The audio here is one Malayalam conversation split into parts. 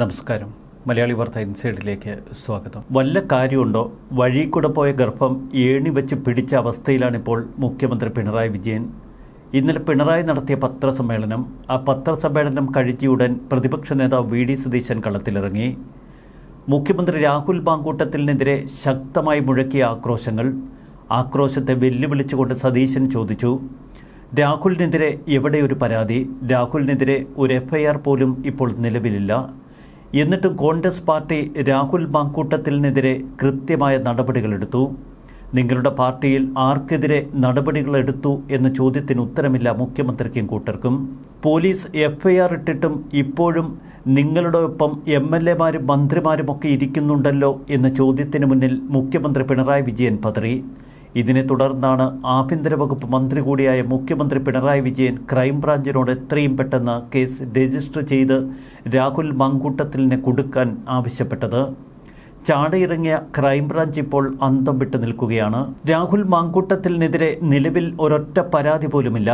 നമസ്കാരം. മലയാളി വാർത്ത ഇൻസൈഡിലേക്ക് സ്വാഗതം. വല്ല കാര്യമുണ്ടോ? വഴി കൂടെ പോയ ഗർഭം ഏണി വെച്ച് പിടിച്ച അവസ്ഥയിലാണിപ്പോൾ മുഖ്യമന്ത്രി പിണറായി വിജയൻ. ഇന്നലെ പിണറായി നടത്തിയ പത്രസമ്മേളനം ആ പത്രസമ്മേളനം കഴിഞ്ഞയുടൻ പ്രതിപക്ഷ നേതാവ് വി ഡി സതീശൻ കളത്തിലിറങ്ങി. മുഖ്യമന്ത്രി രാഹുൽ ബാങ്കൂട്ടത്തിനെതിരെ ശക്തമായി മുഴക്കിയ ആക്രോശങ്ങൾ ആക്രോശത്തെ വെല്ലുവിളിച്ചുകൊണ്ട് സതീശൻ ചോദിച്ചു. രാഹുലിനെതിരെ എവിടെ ഒരു പരാതി? രാഹുലിനെതിരെ ഒരു എഫ്ഐആർ പോലും ഇപ്പോൾ നിലവിലില്ല. എന്നിട്ടും കോൺഗ്രസ് പാർട്ടി രാഹുൽ മാങ്കൂട്ടത്തിനെതിരെ കൃത്യമായ നടപടികളെടുത്തു. നിങ്ങളുടെ പാർട്ടിയിൽ ആർക്കെതിരെ നടപടികളെടുത്തു എന്ന ചോദ്യത്തിന് ഉത്തരമില്ല മുഖ്യമന്ത്രിക്കും കൂട്ടർക്കും. പോലീസ് എഫ്ഐആർ ഇട്ടിട്ടും ഇപ്പോഴും നിങ്ങളുടെ ഒപ്പം എം എൽ എമാരും മന്ത്രിമാരുമൊക്കെ ഇരിക്കുന്നുണ്ടല്ലോ എന്ന ചോദ്യത്തിന് മുന്നിൽ മുഖ്യമന്ത്രി പിണറായി വിജയൻ പതറി. ഇതിനെ തുടർന്നാണ് ആഭ്യന്തര വകുപ്പ് മന്ത്രി കൂടിയായ മുഖ്യമന്ത്രി പിണറായി വിജയൻ ക്രൈംബ്രാഞ്ചിനോട് എത്രയും പെട്ടെന്ന് കേസ് രജിസ്റ്റർ ചെയ്ത് രാഹുൽ മങ്കൂട്ടത്തിലിനെ കൊടുക്കാൻ ആവശ്യപ്പെട്ടത്. ചാടയിറങ്ങിയ ക്രൈംബ്രാഞ്ച് ഇപ്പോൾ അന്തം വിട്ടു നിൽക്കുകയാണ്. രാഹുൽ മാങ്കൂട്ടത്തിനെതിരെ നിലവിൽ ഒരൊറ്റ പരാതി പോലുമില്ല.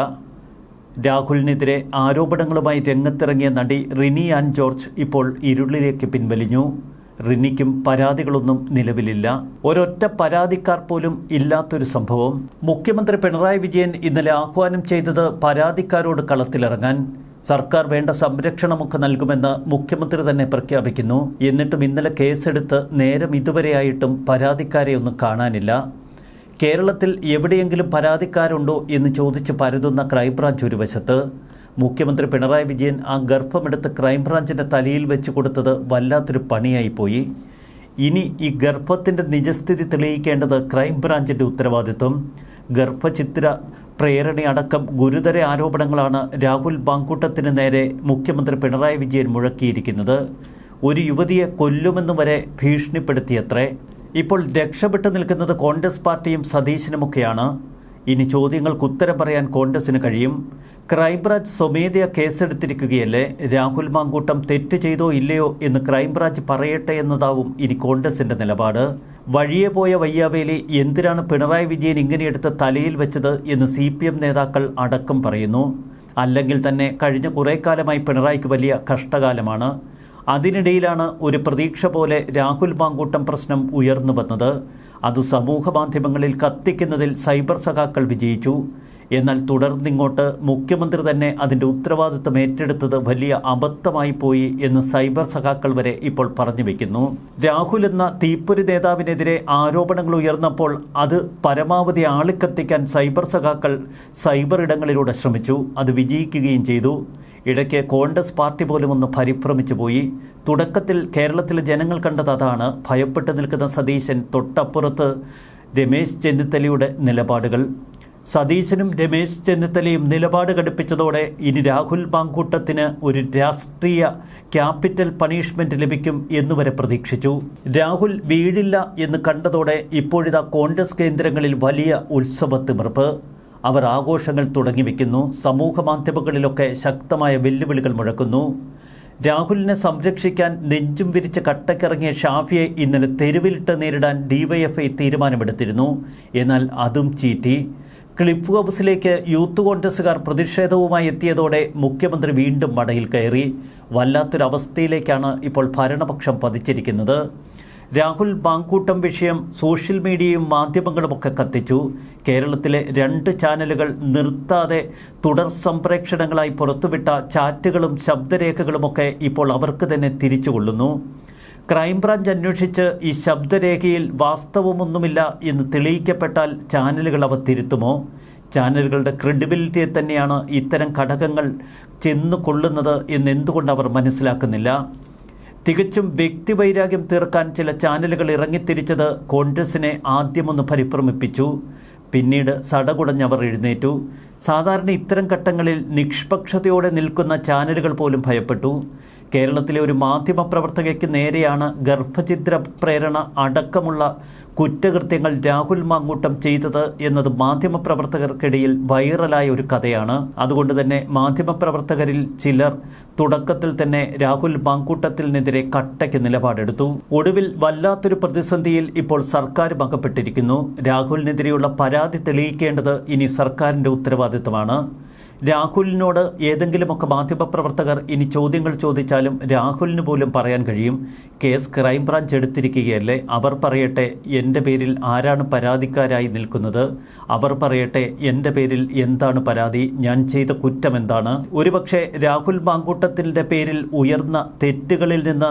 രാഹുലിനെതിരെ ആരോപണങ്ങളുമായി രംഗത്തിറങ്ങിയ നടി റിനി ആൻഡ് ജോർജ് ഇപ്പോൾ ഇരുളിലേക്ക് പിൻവലിഞ്ഞു. റിനിക്കും പരാതികളൊന്നും നിലവിലില്ല. ഒരൊറ്റ പരാതിക്കാർ പോലും ഇല്ലാത്തൊരു സംഭവം. മുഖ്യമന്ത്രി പിണറായി വിജയൻ ഇന്നലെ ആഹ്വാനം ചെയ്തത് പരാതിക്കാരോട് കളത്തിലിറങ്ങാൻ. സർക്കാർ വേണ്ട സംരക്ഷണമൊക്കെ നൽകുമെന്ന് മുഖ്യമന്ത്രി തന്നെ പ്രഖ്യാപിക്കുന്നു. എന്നിട്ടും ഇന്നലെ കേസെടുത്ത് നേരം ഇതുവരെയായിട്ടും പരാതിക്കാരെ ഒന്നും കാണാനില്ല. കേരളത്തിൽ എവിടെയെങ്കിലും പരാതിക്കാരുണ്ടോ എന്ന് ചോദിച്ച് പരതുന്ന ക്രൈംബ്രാഞ്ച് ഒരു വശത്ത് മുഖ്യമന്ത്രി പിണറായി വിജയൻ ആ ഗർഭമെടുത്ത് ക്രൈംബ്രാഞ്ചിന്റെ തലയിൽ വെച്ച് കൊടുത്തത് വല്ലാത്തൊരു പണിയായിപ്പോയി ഇനി ഈ ഗർഭത്തിന്റെ നിജസ്ഥിതി തെളിയിക്കേണ്ടത് ക്രൈംബ്രാഞ്ചിന്റെ ഉത്തരവാദിത്വം. ഗർഭചിത്ര പ്രേരണയടക്കം ഗുരുതര ആരോപണങ്ങളാണ് രാഹുൽ ബാങ്കൂട്ടത്തിന് നേരെ മുഖ്യമന്ത്രി പിണറായി വിജയൻ മുഴക്കിയിരിക്കുന്നത്. ഒരു യുവതിയെ കൊല്ലുമെന്ന് വരെ ഭീഷണിപ്പെടുത്തിയത്രേ. ഇപ്പോൾ രക്ഷപ്പെട്ടു നിൽക്കുന്നത് കോൺഗ്രസ് പാർട്ടിയും സതീശനുമൊക്കെയാണ്. ഇനി ചോദ്യങ്ങൾക്ക് ഉത്തരം പറയാൻ കോൺഗ്രസിന് കഴിയും. ക്രൈംബ്രാഞ്ച് സ്വമേധയാ കേസെടുത്തിരിക്കുകയല്ലേ? രാഹുൽ മാങ്കൂട്ടം തെറ്റ് ചെയ്തോ ഇല്ലയോ എന്ന് ക്രൈംബ്രാഞ്ച് പറയട്ടെ എന്നതാവും ഇനി കോൺഗ്രസിന്റെ നിലപാട്. വഴിയെ പോയ വയ്യാവേലി എന്തിനാണ് പിണറായി വിജയൻ ഇങ്ങനെയെടുത്ത് തലയിൽ വെച്ചത് എന്ന് സി നേതാക്കൾ അടക്കം പറയുന്നു. അല്ലെങ്കിൽ തന്നെ കഴിഞ്ഞ കുറേ കാലമായി പിണറായിക്ക് വലിയ കഷ്ടകാലമാണ്. അതിനിടയിലാണ് ഒരു പ്രതീക്ഷ പോലെ രാഹുൽ മാങ്കൂട്ടം പ്രശ്നം ഉയർന്നു വന്നത്. അത് സമൂഹ മാധ്യമങ്ങളിൽ കത്തിക്കുന്നതിൽ സൈബർ സഖാക്കൾ വിജയിച്ചു. എന്നാൽ തുടർന്നിങ്ങോട്ട് മുഖ്യമന്ത്രി തന്നെ അതിന്റെ ഉത്തരവാദിത്വം ഏറ്റെടുത്തത് വലിയ അബദ്ധമായി പോയി എന്ന് സൈബർ സഖാക്കൾ വരെ ഇപ്പോൾ പറഞ്ഞു വെക്കുന്നു. രാഹുൽ എന്ന തീപ്പൊരി നേതാവിനെതിരെ ആരോപണങ്ങൾ ഉയർന്നപ്പോൾ അത് പരമാവധി ആളിക്കത്തിക്കാൻ സൈബർ സഖാക്കൾ സൈബർ ഇടങ്ങളിലൂടെ ശ്രമിച്ചു. അത് വിജയിക്കുകയും ചെയ്തു. ഇടയ്ക്ക് കോൺഗ്രസ് പാർട്ടി പോലും ഒന്ന് പരിഭ്രമിച്ചു പോയി. തുടക്കത്തിൽ കേരളത്തിലെ ജനങ്ങൾ കണ്ടത് അതാണ്. ഭയപ്പെട്ടു നിൽക്കുന്ന സതീശൻ തൊട്ടപ്പുറത്ത് രമേശ് ചെന്നിത്തലയുടെ നിലപാടുകൾ. സതീശനും രമേശ് ചെന്നിത്തലയും നിലപാട് ഘടിപ്പിച്ചതോടെ ഇനി രാഹുൽ മാങ്കൂട്ടത്തിന് ഒരു രാഷ്ട്രീയ ക്യാപിറ്റൽ പണിഷ്മെന്റ് ലഭിക്കും എന്നുവരെ പ്രതീക്ഷിച്ചു. രാഹുൽ വീഴില്ല എന്ന് കണ്ടതോടെ ഇപ്പോഴിതാ കോൺഗ്രസ് കേന്ദ്രങ്ങളിൽ വലിയ ഉത്സവത്തിമിർപ്പ് അവർ ആഘോഷങ്ങൾ തുടങ്ങിവെക്കുന്നു സമൂഹ മാധ്യമങ്ങളിലൊക്കെ ശക്തമായ വെല്ലുവിളികൾ മുഴക്കുന്നു. രാഹുലിനെ സംരക്ഷിക്കാൻ നെഞ്ചും വിരിച്ച് കട്ടക്കിറങ്ങിയ ഷാഫിയെ ഇന്നലെ തെരുവിലിട്ട് നേരിടാൻ ഡിവൈഎഫ്ഐ തീരുമാനമെടുത്തിരുന്നു. എന്നാൽ അതും ചീറ്റി. ക്ലിഫ് ഹൗസിലേക്ക് യൂത്ത് കോൺഗ്രസുകാർ പ്രതിഷേധവുമായി എത്തിയതോടെ മുഖ്യമന്ത്രി വീണ്ടും മടയിൽ കയറി. വല്ലാത്തൊരവസ്ഥയിലേക്കാണ് ഇപ്പോൾ ഭരണപക്ഷം പതിച്ചിരിക്കുന്നത്. രാഹുൽ ബാങ്കൂട്ടം വിഷയം സോഷ്യൽ മീഡിയയും മാധ്യമങ്ങളുമൊക്കെ കത്തിച്ചു. കേരളത്തിലെ രണ്ട് ചാനലുകൾ നിർത്താതെ തുടർ സംപ്രേക്ഷണങ്ങളായി പുറത്തുവിട്ട ചാറ്റുകളും ശബ്ദരേഖകളുമൊക്കെ ഇപ്പോൾ അവർക്ക് തന്നെ തിരിച്ചുകൊള്ളുന്നു. ക്രൈംബ്രാഞ്ച് അന്വേഷിച്ച് ഈ ശബ്ദരേഖയിൽ വാസ്തവമൊന്നുമില്ല എന്ന് തെളിയിക്കപ്പെട്ടാൽ ചാനലുകൾ അവ തിരുത്തുമോ? ചാനലുകളുടെ ക്രെഡിബിലിറ്റിയെ തന്നെയാണ് ഇത്തരം ഘടകങ്ങൾ ചെന്നു കൊള്ളുന്നത് എന്ന് എന്തുകൊണ്ട് അവർ മനസ്സിലാക്കുന്നില്ല? തികച്ചും വ്യക്തിവൈരാഗ്യം തീർക്കാൻ ചില ചാനലുകൾ ഇറങ്ങിത്തിരിച്ചത് കോൺഗ്രസിനെ ആദ്യമൊന്ന് പരിഭ്രമിപ്പിച്ചു. പിന്നീട് സടകുടഞ്ഞവർ എഴുന്നേറ്റു. സാധാരണ ഇത്തരം ഘട്ടങ്ങളിൽ നിഷ്പക്ഷതയോടെ നിൽക്കുന്ന ചാനലുകൾ പോലും ഭയപ്പെട്ടു. കേരളത്തിലെ ഒരു മാധ്യമപ്രവർത്തകയ്ക്ക് നേരെയാണ് ഗർഭചിത്ര പ്രേരണ അടക്കമുള്ള കുറ്റകൃത്യങ്ങൾ രാഹുൽ മാങ്ങൂട്ടം ചെയ്തത് എന്നത് മാധ്യമപ്രവർത്തകർക്കിടയിൽ വൈറലായ ഒരു കഥയാണ്. അതുകൊണ്ട് തന്നെ മാധ്യമപ്രവർത്തകരിൽ ചിലർ തുടക്കത്തിൽ തന്നെ രാഹുൽ മാങ്കൂട്ടത്തിനെതിരെ കട്ടയ്ക്ക് നിലപാടെടുത്തു. ഒടുവിൽ വല്ലാത്തൊരു പ്രതിസന്ധിയിൽ ഇപ്പോൾ സർക്കാർ അകപ്പെട്ടിരിക്കുന്നു രാഹുലിനെതിരെയുള്ള പരാതി തെളിയിക്കേണ്ടത് ഇനി സർക്കാരിന്റെ ഉത്തരവാദിത്തമാണ് രാഹുലിനോട് ഏതെങ്കിലുമൊക്കെ മാധ്യമപ്രവർത്തകർ ഇനി ചോദ്യങ്ങൾ ചോദിച്ചാലും രാഹുലിന് പോലും പറയാൻ കഴിയും. Case crime branch എടുത്തിരിക്കുകയല്ലേ? അവർ പറയട്ടെ എന്റെ പേരിൽ ആരാണ് പരാതിക്കാരായി നിൽക്കുന്നത്? അവർ പറയട്ടെ എന്റെ പേരിൽ എന്താണ് പരാതി? ഞാൻ ചെയ്ത കുറ്റം എന്താണ്? ഒരുപക്ഷെ രാഹുൽ മാങ്കൂട്ടത്തിന്റെ പേരിൽ ഉയർന്ന തെറ്റുകളിൽ നിന്ന്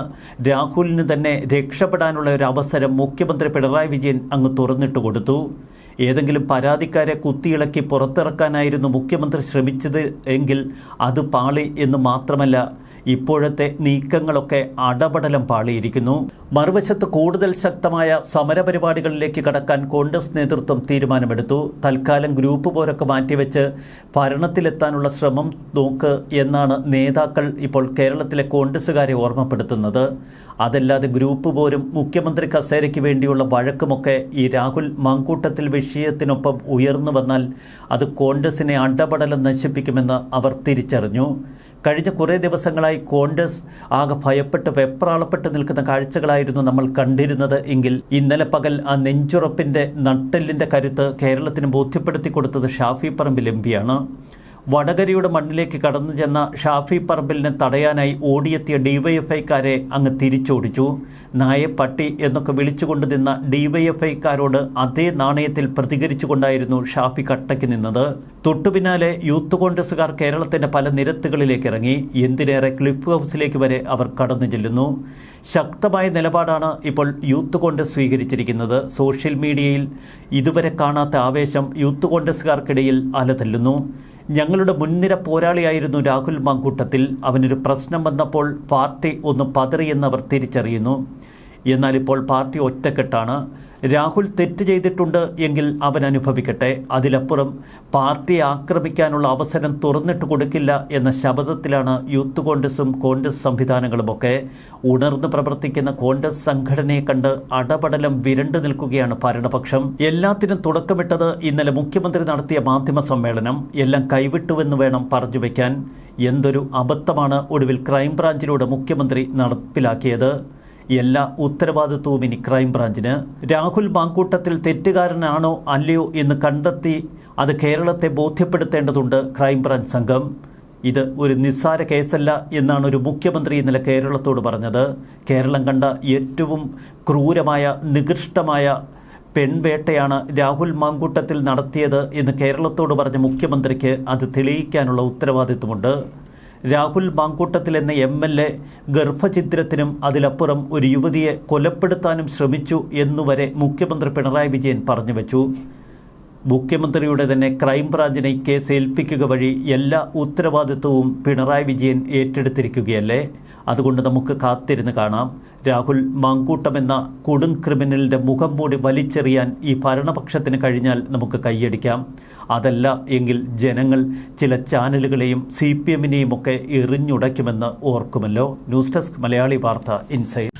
രാഹുലിന് തന്നെ രക്ഷപ്പെടാനുള്ള ഒരു അവസരം മുഖ്യമന്ത്രി പിണറായി വിജയൻ അങ്ങ് തുറന്നിട്ട് കൊടുത്തു. ഏതെങ്കിലും പരാതിക്കാരെ കുത്തിയിളക്കി പുറത്തിറക്കാനായിരുന്നു മുഖ്യമന്ത്രി ശ്രമിച്ചത് എങ്കിൽ അത് പാളി എന്ന് മാത്രമല്ല ഇപ്പോഴത്തെ നീക്കങ്ങളൊക്കെ അടപടലം പാളിയിരിക്കുന്നു. മറുവശത്ത് കൂടുതൽ ശക്തമായ സമരപരിപാടികളിലേക്ക് കടക്കാൻ കോൺഗ്രസ് നേതൃത്വം തീരുമാനമെടുത്തു. തൽക്കാലം ഗ്രൂപ്പ് പോരൊക്കെ മാറ്റിവെച്ച് ഭരണത്തിലെത്താനുള്ള ശ്രമം നോക്ക് എന്നാണ് നേതാക്കൾ ഇപ്പോൾ കേരളത്തിലെ കോൺഗ്രസുകാരെ ഓർമ്മപ്പെടുത്തുന്നത്. അതല്ലാതെ ഗ്രൂപ്പ് പോരും മുഖ്യമന്ത്രി കസേരയ്ക്ക് വേണ്ടിയുള്ള വഴക്കുമൊക്കെ ഈ രാഹുൽ മാങ്കൂട്ടത്തിൽ വിഷയത്തിനൊപ്പം ഉയർന്നു വന്നാൽ അത് കോൺഗ്രസിനെ അണ്ടപടലം നശിപ്പിക്കുമെന്ന് അവർ തിരിച്ചറിഞ്ഞു. കഴിഞ്ഞ കുറേ ദിവസങ്ങളായി കോൺഗ്രസ് ആകെ ഭയപ്പെട്ട് വെപ്രാളപ്പെട്ട് നിൽക്കുന്ന കാഴ്ചകളായിരുന്നു നമ്മൾ കണ്ടിരുന്നത്. എങ്കിൽ ഇന്നലെ പകൽ ആ നെഞ്ചുറപ്പിന്റെ നട്ടെല്ലിന്റെ കരുത്ത് കേരളത്തിന് ബോധ്യപ്പെടുത്തി കൊടുത്തത് ഷാഫി പറമ്പിൽ എം പിയാണ് വടകരയുടെ മണ്ണിലേക്ക് കടന്നു ചെന്ന ഷാഫി പറമ്പിലിനെ തടയാനായി ഓടിയെത്തിയ ഡിവൈഎഫ്ഐക്കാരെ അങ്ങ് തിരിച്ചോടിച്ചു. നായെ പട്ടി എന്നൊക്കെ വിളിച്ചുകൊണ്ട് നിന്ന ഡിവൈഎഫ്ഐക്കാരോട് അതേ നാണയത്തിൽ പ്രതികരിച്ചുകൊണ്ടായിരുന്നു ഷാഫി കട്ടയ്ക്ക് നിന്നത്. തൊട്ടുപിന്നാലെ യൂത്ത് കോൺഗ്രസുകാർ കേരളത്തിന്റെ പല നിരത്തുകളിലേക്ക് ഇറങ്ങി. എന്തിനേറെ ക്ലിപ്പ് ഹൗസിലേക്ക് വരെ അവർ കടന്നു ചെല്ലുന്നു. ശക്തമായ നിലപാടാണ് ഇപ്പോൾ യൂത്ത് കോൺഗ്രസ് സ്വീകരിച്ചിരിക്കുന്നത്. സോഷ്യൽ മീഡിയയിൽ ഇതുവരെ കാണാത്ത ആവേശം യൂത്ത് കോൺഗ്രസുകാർക്കിടയിൽ അലതല്ലുന്നു. ഞങ്ങളുടെ മുൻനിര പോരാളിയായിരുന്നു രാഹുൽ മാങ്കൂട്ടത്തിൽ. അവനൊരു പ്രശ്നം വന്നപ്പോൾ പാർട്ടി ഒന്ന് പതറിയെന്നവർ തിരിച്ചറിയുന്നു. എന്നാൽ ഇപ്പോൾ പാർട്ടി ഒറ്റക്കെട്ടാണ്. രാഹുൽ തെറ്റ് ചെയ്തിട്ടുണ്ട് എങ്കിൽ അവൻ അനുഭവിക്കട്ടെ. അതിലപ്പുറം പാർട്ടി ആക്രമിക്കാനുള്ള അവസരം തുറന്നിട്ട് കൊടുക്കില്ല എന്ന ശബ്ദത്തിലാണ് യൂത്ത് കോൺഗ്രസും കോൺഗ്രസ് സംവിധാനങ്ങളുമൊക്കെ. ഉണർന്നു പ്രവർത്തിക്കുന്ന കോൺഗ്രസ് സംഘടനയെ കണ്ട് അടപടലം വിരണ്ടു നിൽക്കുകയാണ് ഭരണപക്ഷം. എല്ലാത്തിനും തുടക്കമിട്ടത് ഇന്നലെ മുഖ്യമന്ത്രി നടത്തിയ മാധ്യമ സമ്മേളനം. എല്ലാം കൈവിട്ടുവെന്ന് വേണം പറഞ്ഞു വയ്ക്കാൻ എന്തൊരു അബദ്ധമാണ് ഒടുവിൽ ക്രൈംബ്രാഞ്ചിലൂടെ മുഖ്യമന്ത്രി നടപ്പിലാക്കിയത്. എല്ലാ ഉത്തരവാദിത്വവും ഇനി ക്രൈംബ്രാഞ്ചിന്. രാഹുൽ മാങ്കൂട്ടത്തിൽ തെറ്റുകാരനാണോ അല്ലയോ എന്ന് കണ്ടെത്തി അത് കേരളത്തെ ബോധ്യപ്പെടുത്തേണ്ടതുണ്ട് ക്രൈംബ്രാഞ്ച് സംഘം. ഇത് ഒരു നിസ്സാര കേസല്ല എന്നാണ് ഒരു മുഖ്യമന്ത്രി ഇന്നലെ കേരളത്തോട് പറഞ്ഞത്. കേരളം കണ്ട ഏറ്റവും ക്രൂരമായ നികൃഷ്ടമായ പെൺവേട്ടയാണ് രാഹുൽ മാങ്കൂട്ടത്തിൽ നടത്തിയത് എന്ന് കേരളത്തോട് പറഞ്ഞ മുഖ്യമന്ത്രിക്ക് അത് തെളിയിക്കാനുള്ള ഉത്തരവാദിത്വമുണ്ട്. രാഹുൽ മാങ്കൂട്ടത്തിൽ എന്ന എം എൽ എ ഗർഭഛിദ്രത്തിനും അതിലപ്പുറം ഒരു യുവതിയെ കൊലപ്പെടുത്താനും ശ്രമിച്ചു എന്നുവരെ മുഖ്യമന്ത്രി പിണറായി വിജയൻ പറഞ്ഞു വെച്ചു. മുഖ്യമന്ത്രിയുടെ തന്നെ ക്രൈംബ്രാഞ്ചിനെ കേസ് ഏൽപ്പിക്കുക വഴി എല്ലാ ഉത്തരവാദിത്വവും പിണറായി വിജയൻ ഏറ്റെടുത്തിരിക്കുകയല്ലേ? അതുകൊണ്ട് നമുക്ക് കാത്തിരുന്ന് കാണാം. രാഹുൽ മാങ്കൂട്ടം എന്ന കൊടും ക്രിമിനലിന്റെ മുഖം മൂടി വലിച്ചെറിയാൻ ഈ ഭരണപക്ഷത്തിന് കഴിഞ്ഞാൽ നമുക്ക് കൈയടിക്കാം. അതല്ല എങ്കിൽ ജനങ്ങൾ ചില ചാനലുകളെയും സി പി എമ്മിനെയും ഒക്കെ എറിഞ്ഞുടയ്ക്കുമെന്ന് ഓർക്കുമല്ലോ. ന്യൂസ് ഡെസ്ക് മലയാളി വാർത്ത ഇൻസൈഡ്.